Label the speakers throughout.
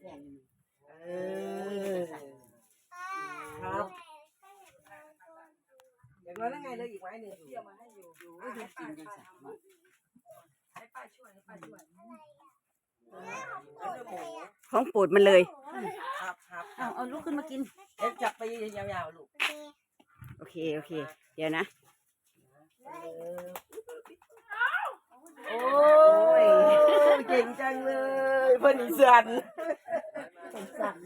Speaker 1: แทนอยู่
Speaker 2: เออครับเดี๋ยวแล้วไงเลยอีกไม้หนึ่ง
Speaker 3: เที่ยวมาให้อยู่อยู่
Speaker 1: ก็คือกินกันสัก
Speaker 3: ให้ป้าช่วยให้ป้าช่วย
Speaker 4: ของปรดมันเลย
Speaker 2: ครับครับ
Speaker 1: เอาเอาลูกขึ้นมากิน
Speaker 2: เอ็จับไปยาวๆลูก
Speaker 4: โอเคโอเค เดี๋ยวนะ
Speaker 2: โอ้ยเก่งจังเลยเพิ่นอีสัน
Speaker 1: เป็นสั่น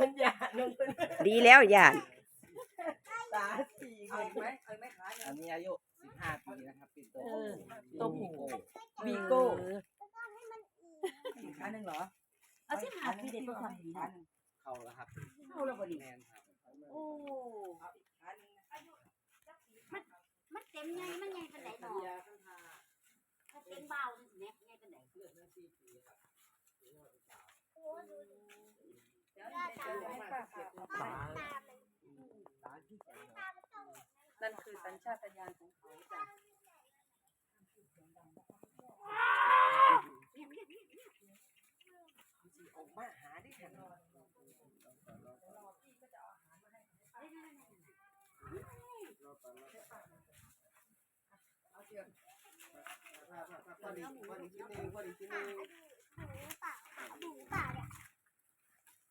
Speaker 2: มันหยาดลงเพิ่น
Speaker 4: ดีแล้วย่าน
Speaker 2: ตาสี
Speaker 3: เอาอีกไหมเอาอีกไหมขาย
Speaker 5: อันนี้อายุ15ปีนะครับเป็นตัว
Speaker 2: เออ
Speaker 5: ตัวผู้
Speaker 2: วีโก้
Speaker 3: อีกขายหนึ่งเหรอ
Speaker 1: เอาสิหาพี่เด็กก็ทำดีนะ
Speaker 5: เข้าแล้วครับ
Speaker 1: เข้าแล้วบ่ดี
Speaker 5: แมนครับ
Speaker 1: โอ้
Speaker 3: เอาอีกขายหนึ่งนะ
Speaker 6: มันเต็มไงมันไงเป็นไหนหนอถ้าเต็มเบาสิแม่ไงเป็นไหน
Speaker 3: เดี๋ยวให้ป้านั่นคือสัญชาตญาณของเขาจ้ะ
Speaker 2: ออกมาหาด้ค่ะ
Speaker 5: พอดีพอดีชิ้นหนึ่งพอดีชิ้นหนึ่ง
Speaker 6: ดูป่าเนี่ย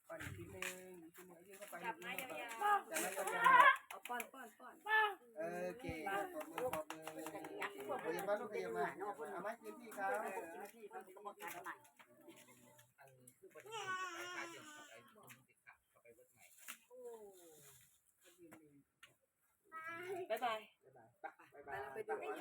Speaker 5: พอดีชิ้นหนึ่งชิ้นหนึ่งยื่นเข้าไป
Speaker 3: จับไม้ยาว
Speaker 5: จับไม้ยาว
Speaker 3: ๆเอาป้อนป้อนป้อน
Speaker 5: ๆ เออเก่งปอบมือปอบมือขยับมาลูกขยับมาเอาไม้พื้นที่ครับ
Speaker 6: ที่เขาต้องมาขายใหม่
Speaker 5: อันนี้คือประเด็นการเก็บไปติดขัดกับไอ้รถใหม่
Speaker 2: บ๊ายบาย
Speaker 5: บ๊ายบายบ๊ายบาย